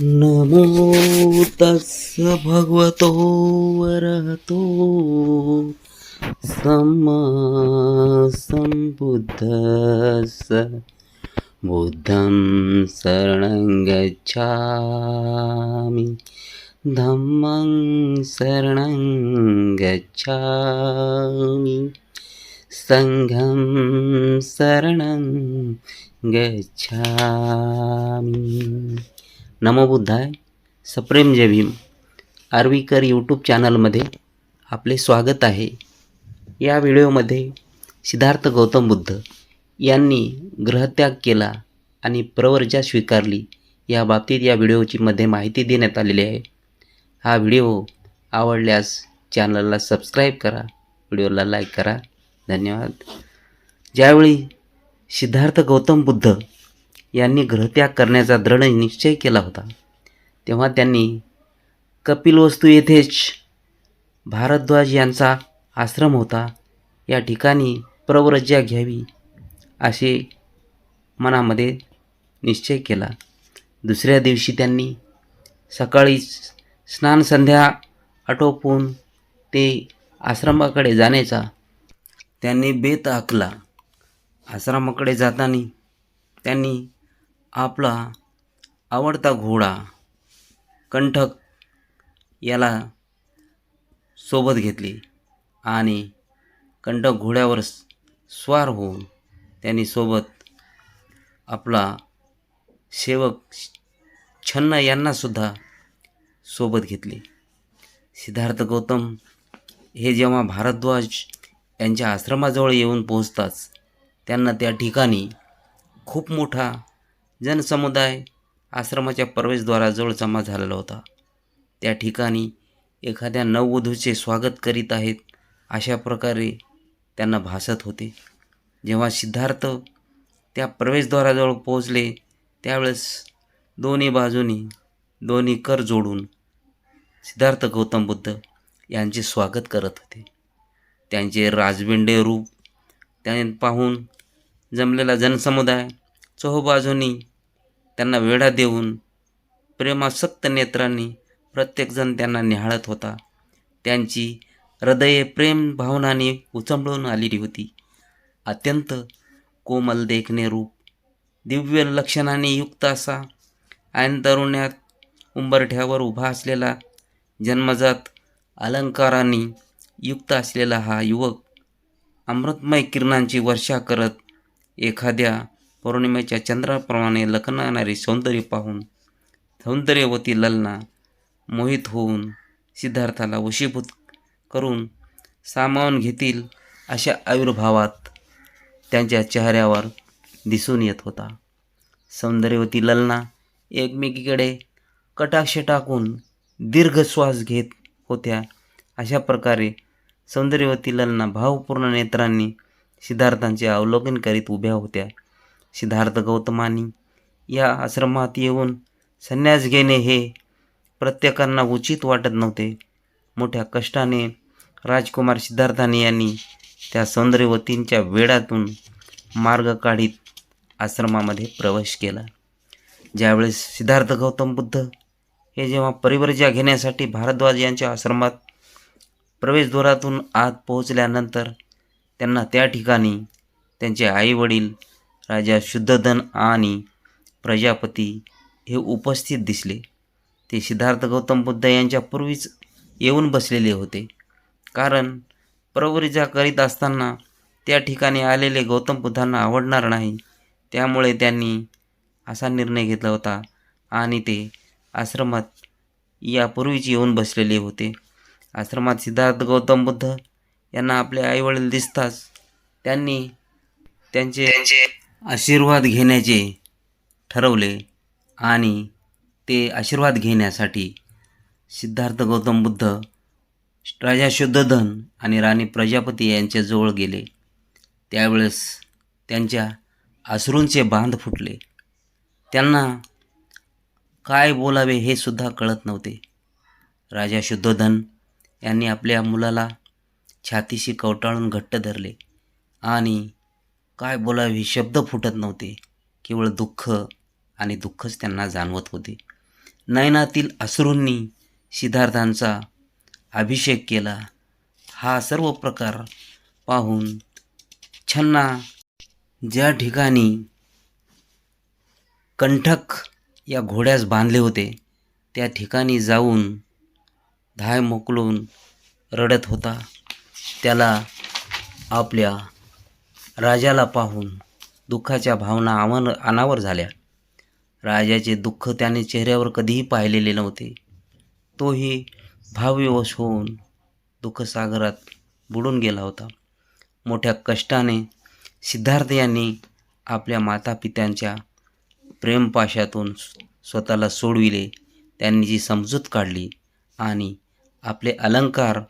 नमो तस्स भगवतो वरहतो। सम्मा बुद्धं शरणं गच्छामि। धम्मं शरणं गच्छामि। सङ्घं शरणं गच्छामि। नमो बुद्धाय सप्रेम जय भीम. आर्वीकर यूट्यूब चॅनलमध्ये आपले स्वागत आहे. या व्हिडिओमध्ये सिद्धार्थ गौतम बुद्ध यांनी ग्रहत्याग केला आणि प्रवर्जा स्वीकारली या बाबतीत या व्हिडिओची मध्ये माहिती देण्यात आलेली आहे. हा व्हिडिओ आवडल्यास चॅनलला सबस्क्राईब करा व्हिडिओला लाईक करा. धन्यवाद. ज्यावेळी सिद्धार्थ गौतम बुद्ध यांनी ग्रहत्याग करण्याचा दृढ निश्चय केला होता. तेव्हा त्यांनी कपिलवस्तू येथेच भारद्वाज यांचा आश्रम होता. या ठिकाणी प्रव्रज्या घ्यावी असे मनामध्ये निश्चय केला. दुसऱ्या दिवशी त्यांनी सकाळी स्नान संध्या आटोपून ते आश्रमाकडे जाण्याचा त्यांनी बेत आखला. आश्रमाकडे जाताना त्यांनी आपला आवडता घोडा कंठक याला सोबत घेतली आणि कंठक घोड्यावर स्वार होऊन त्यांनी सोबत आपला सेवक छन्न यांनासुद्धा सोबत घेतले. सिद्धार्थ गौतम हे जेव्हा भारद्वाज यांच्या आश्रमाजवळ येऊन पोहोचताच त्यांना त्या ठिकाणी खूप मोठा जनसमुदाय आश्रमाच्या प्रवेशद्वाराजवळ जमा झालेला होता. त्या ठिकाणी एखाद्या नववधूचे स्वागत करीत आहेत अशा प्रकारे त्यांना भासत होते. जेव्हा सिद्धार्थ त्या प्रवेशद्वाराजवळ पोहोचले त्यावेळेस दोन्ही बाजूनी दोन्ही कर जोडून सिद्धार्थ गौतम बुद्ध यांचे स्वागत करत होते. त्यांचे राजबिंडे रूप त्यां पाहून जमलेला जनसमुदाय चोहोबाजूनी त्यांना वेढा देऊन प्रेमासक्त नेत्रांनी प्रत्येकजण त्यांना निहाळत होता. त्यांची हृदये प्रेम भावनाने उचंबळून आलेली होती. अत्यंत कोमल देखणे रूप दिव्य लक्षणाने युक्त असा आणि तरुण्यात उंबरठ्यावर उभा असलेला जन्मजात अलंकारांनी युक्त असलेला हा युवक अमृतमय किरणांची वर्षा करत एखाद्या पौर्णिमेच्या चंद्राप्रमाणे लखनाणारे सौंदर्य पाहून सौंदर्यवती ललना मोहित होऊन सिद्धार्थाला वशीभूत करून सामावून घेतील अशा आविर्भावात त्यांच्या चेहऱ्यावर दिसून येत होता. सौंदर्यवती ललना एकमेकीकडे कटाक्ष टाकून दीर्घ श्वास घेत होत्या. अशा प्रकारे सौंदर्यवती ललना भावपूर्ण नेत्रांनी सिद्धार्थांचे अवलोकन करीत उभ्या होत्या. सिद्धार्थ गौतमांनी या आश्रमात येऊन संन्यास घेणे हे प्रत्येकांना उचित वाटत नव्हते. मोठ्या कष्टाने राजकुमार सिद्धार्थाने यांनी त्या सौंदर्यवतींच्या वेळातून मार्ग काढीत आश्रमामध्ये प्रवेश केला. ज्यावेळेस सिद्धार्थ गौतम बुद्ध हे जेव्हा परिवर्जा घेण्यासाठी भारद्वाज यांच्या आश्रमात प्रवेशद्वारातून आत पोहोचल्यानंतर त्यांना त्या ठिकाणी त्यांचे आईवडील राजा शुद्धधन आणि प्रजापती हे उपस्थित दिसले. ते सिद्धार्थ गौतम बुद्ध यांच्या पूर्वीच येऊन बसलेले होते. कारण प्रवरिजा करीत असताना त्या ठिकाणी आलेले गौतम बुद्धांना आवडणार नाही. त्यामुळे त्यांनी असा निर्णय घेतला होता आणि ते आश्रमात यापूर्वीच येऊन बसलेले होते. आश्रमात सिद्धार्थ गौतम बुद्ध यांना आपले आईवडील दिसताच त्यांनी त्यांचे आशीर्वाद घेण्याचे ठरवले आणि ते आशीर्वाद घेण्यासाठी सिद्धार्थ गौतम बुद्ध राजा शुद्धधन आणि राणी प्रजापती यांच्याजवळ गेले. त्यावेळेस त्यांच्या अश्रूंचे बांध फुटले. त्यांना काय बोलावे हे सुद्धा कळत नव्हते. राजा शुद्धोधन यांनी आपल्या मुलाला छातीशी कवटाळून घट्ट धरले आणि काय बोलावे? शब्द फुटत नव्हते. केवळ दुःख आणि दुःखच त्यांना जाणवत होते. नयनातील अश्रूंनी सिद्धार्थांचा अभिषेक केला. हा सर्व प्रकार पाहून छन्ना ज्या ठिकाणी कंठक या घोड्यास बांधले होते त्या ठिकाणी जाऊन धाय मोकलून रडत होता. त्याला आपल्या राजाला पाहून दुःखाच्या भावना आवन अनावर झाल्या. राजाचे दुःख त्याने चेहऱ्यावर कधीही पाहिलेले नव्हते. तोही भावविवश होऊन दुःखसागरात बुडून गेला होता. मोठ्या कष्टाने सिद्धार्थ यांनी आपल्या मातापित्यांच्या प्रेमपाशातून स्वतःला सोडविले. त्यांनी जी समजूत काढली आणि आपले अलंकार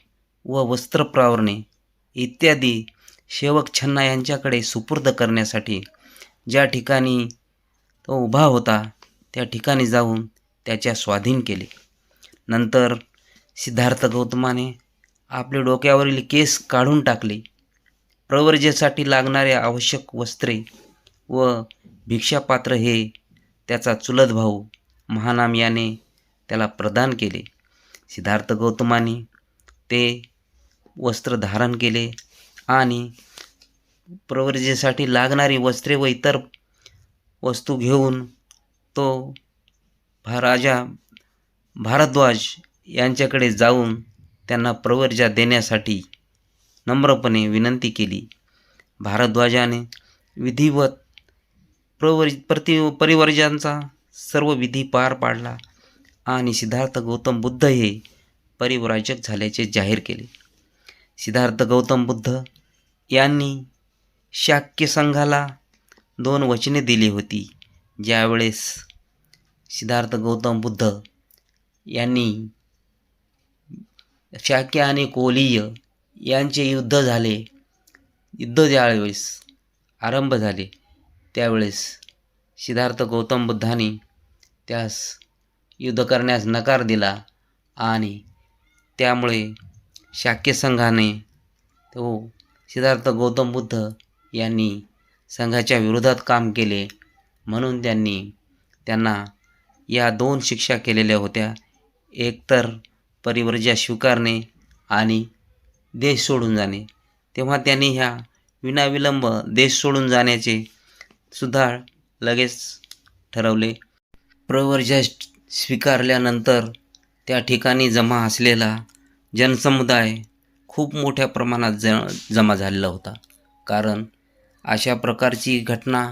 व वस्त्रप्रावरणे इत्यादी सेवक छन्ना यांच्याकडे सुपूर्द करण्यासाठी ज्या ठिकाणी तो उभा होता त्या ठिकाणी जाऊन त्याच्या स्वाधीन केले. नंतर सिद्धार्थ गौतमाने आपले डोक्यावरील केस काढून टाकले. प्रवर्जेसाठी लागणारे आवश्यक वस्त्रे व भिक्षापात्र हे त्याचा चुलत भाऊ महानाम याने त्याला प्रदान केले. सिद्धार्थ गौतमाने ते वस्त्र धारण केले. आणि प्रवर्जेसाठी लागणारी वस्त्रे व इतर वस्तू घेऊन तो राजा भारद्वाज यांच्याकडे जाऊन त्यांना प्रवर्जा देण्यासाठी नम्रपणे विनंती केली. भारद्वाजाने विधिवत प्रवर प्रति परिवर्जांचा सर्व विधी पार पाडला आणि सिद्धार्थ गौतम बुद्ध हे परिव्राजक झाल्याचे जाहीर केले. सिद्धार्थ गौतम बुद्ध यांनी शाक्य संघाला दोन वचने दिली होती. ज्यावेळेस सिद्धार्थ गौतम बुद्ध यांनी शाक्य आणि कोलीय यांचे युद्ध झाले. युद्ध ज्यावेळेस आरंभ झाले त्यावेळेस सिद्धार्थ गौतम बुद्धांनी त्यास युद्ध करण्यास नकार दिला आणि त्यामुळे शाक्य संघाने तो सिद्धार्थ गौतम बुद्ध यांनी संघाच्या विरोधात काम केले. म्हणून त्यांनी त्यांना या दोन शिक्षा केलेल्या होत्या. एकतर परिवर्जा स्वीकारणे आणि देश सोडून जाणे. तेव्हा त्यांनी ह्या विनाविलंब देश सोडून जाण्याचे सुद्धा लगेच ठरवले. प्रवर्जा स्वीकारल्यानंतर त्या ठिकाणी जमा असलेला जनसमुदाय खूप मोठ्या प्रमाणात ज जमा झालेला होता. कारण अशा प्रकारची घटना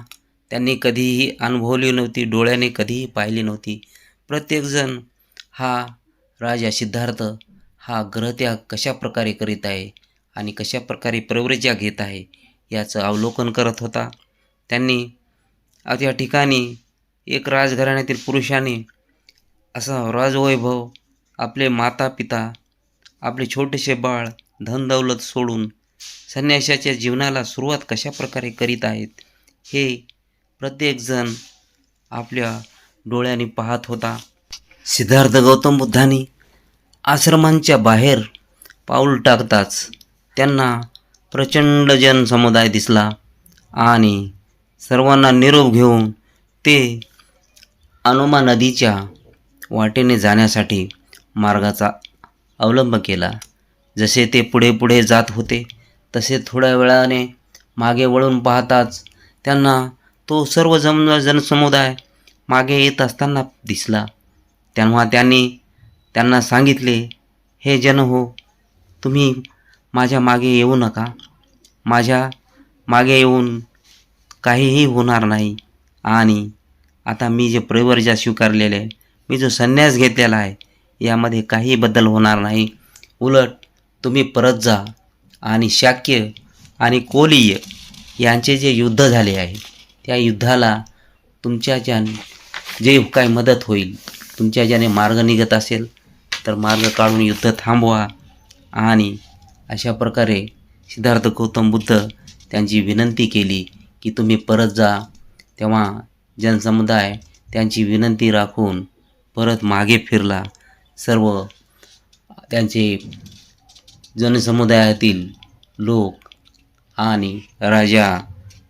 त्यांनी कधीही अनुभवली नव्हती डोळ्याने कधीही पाहिली नव्हती. प्रत्येकजण हा राजा सिद्धार्थ हा ग्रहत्याग कशा प्रकारे करीत आहे आणि कशा प्रकारे प्रवृत्या घेत आहे याचं अवलोकन करत होता. त्यांनी त्या या ठिकाणी एक राजघराण्यातील पुरुषाने असा राजवैभव आपले माता पिता आपले छोटेसे बाळ धनदौलत सोडून संन्याशाच्या जीवनाला सुरुवात कशा प्रकारे करीत आहेत हे प्रत्येकजण आपल्या डोळ्यांनी पाहत होता. सिद्धार्थ गौतम बुद्धांनी आश्रमांच्या बाहेर पाऊल टाकताच त्यांना प्रचंड जनसमुदाय दिसला आणि सर्वांना निरोप घेऊन ते अनुमा नदीच्या वाटेने जाण्यासाठी मार्गाचा अवलंब केला. जसे ते पुढे पुढे जात होते तसे थोड्या वेळाने मागे वळून पाहताच त्यांना तो सर्व जम जनसमुदाय मागे येत असताना दिसला. तेव्हा त्यांनी त्यांना सांगितले हे जन हो तुम्ही माझ्या मागे येऊ नका. माझ्या मागे येऊन काहीही होणार नाही. आणि आता मी जे प्रवर्जा स्वीकारलेले आहे मी जो संन्यास घेतलेला आहे यामध्ये काही बदल होणार नाही. उलट तुम्ही परत जा आणि शाक्य आणि कोलीय यांचे जे युद्ध झाले आहे त्या युद्धाला तुमच्या ज्या जे काय मदत होईल तुमच्या ज्याने मार्ग निघत असेल तर मार्ग काढून युद्ध थांबवा आणि अशा प्रकारे सिद्धार्थ गौतम बुद्ध त्यांची विनंती केली की तुम्ही परत जा. तेव्हा जनसमुदाय त्यांची विनंती राखून परत मागे फिरला. सर्व त्यांचे जनसमुदायातील लोक आणि राजा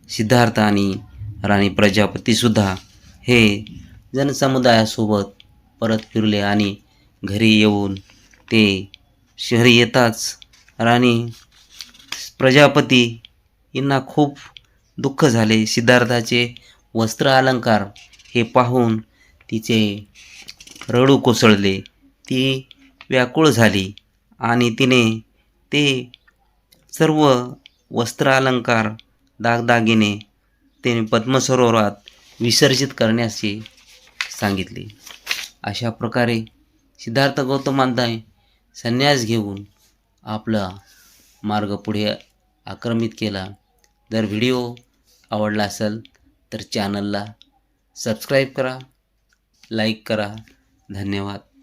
सिद्धार्थ आणि राणी प्रजापतीसुद्धा हे जनसमुदायासोबत परत फिरले आणि घरी येऊन ते शहरी येताच राणी प्रजापती यांना खूप दुःख झाले. सिद्धार्थाचे वस्त्र अलंकार हे पाहून तिचे रडू कोसळले. ती व्याकुळ झाली आणि तिने ते सर्व वस्त्र अलंकार दागदागिने त्याने पद्मसरोवरात विसर्जित करण्याचे सांगितले. अशा प्रकारे सिद्धार्थ गौतमांनी संन्यास घेऊन आपला मार्ग पुढे आक्रमित केला. जर व्हिडिओ आवडला असेल तर चॅनलला सबस्क्राईब करा लाईक करा. धन्यवाद.